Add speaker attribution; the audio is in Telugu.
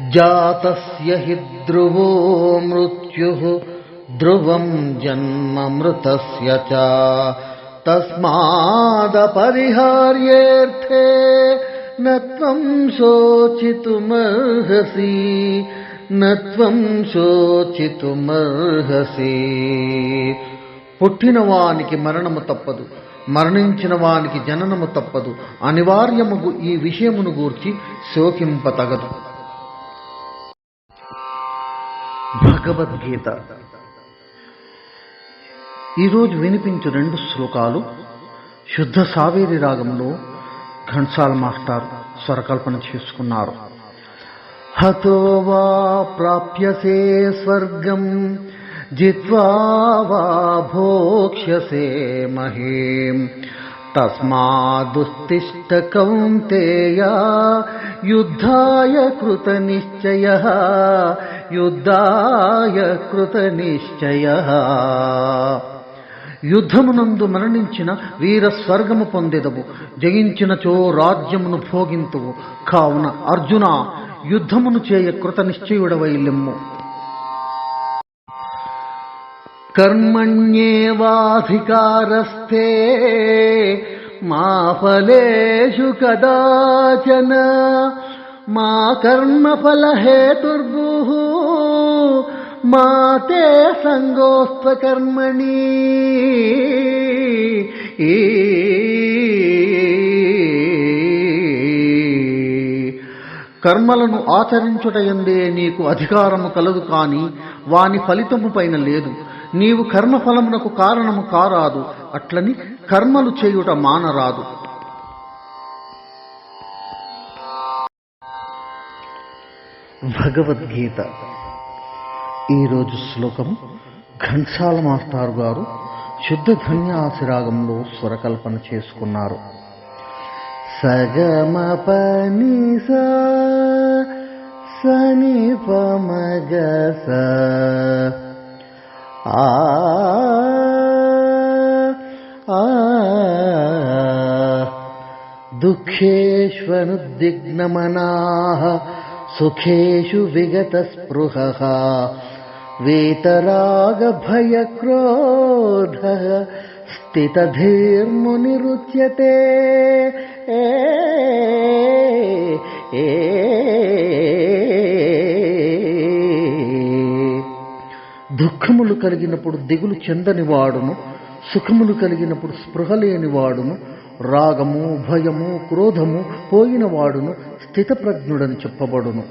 Speaker 1: జాతస్య హి ధ్రువో మృత్యుః ధ్రువం జన్మ మృతస్య చ. తస్మాదపరిహార్యేర్థే నత్వం శోచితుమర్హసి నత్వం శోచితుమర్హసి. పుట్టినవానికి మరణము తప్పదు మరణించిన వానికి జననము తప్పదు అనివార్యముగు ఈ విషయమును గూర్చి శోకింపతగదు భగవద్గీత. ఈరోజు వినిపించు రెండు శ్లోకాలు శుద్ధ సావేరి రాగంలో ఘన్సాల్ మాస్టర్ స్వరకల్పన చేసుకున్నారు. హతో వా ప్రాప్యసే స్వర్గం జిత్వా వా భోక్ష్యసే మహేం. తస్మాదుత్తిష్ట కౌంతేయ యుద్ధాయ కృత నిశ్చయ యుద్ధాయ కృత నిశ్చయ యుద్ధమునందు మరణించిన వీర స్వర్గము పొందెదవు జయించినచో రాజ్యమును భోగింతువు. కావున అర్జున యుద్ధమును చేయ కృత నిశ్చయుడవై కర్మణ్యేవాధికారస్థే మా ఫలేషు కదాచన మా కర్మఫలహేతుర్భు మా తే సంగోస్త్వ కర్మణి కర్మలను ఆచరించుటయందే నీకు అధికారము కలదు కాని వాని ఫలితము పైన లేదు. నీవు కర్మఫలమునకు కారణము కారాదు. అట్లని కర్మలు చేయుట మానరాదు. భగవద్గీత. ఈరోజు శ్లోకము ఘన్సాల మాస్టారు గారు శుద్ధ ధన్యాసిరాగంలో స్వరకల్పన చేసుకున్నారు. సగమ పని సని పమగ స आ दुःखेष्वनुद्विग्नमनाः सुखेषु विगतस्पृहः वेतरागभयक्रोधः स्थितधीर्मुनिरुच्यते। ए ए దుఃఖములు కలిగినప్పుడు దిగులు చెందని వాడును సుఖములు కలిగినప్పుడు స్పృహ లేని వాడును రాగము భయము క్రోధము పోయిన వాడును స్థితప్రజ్ఞుడని చెప్పబడును.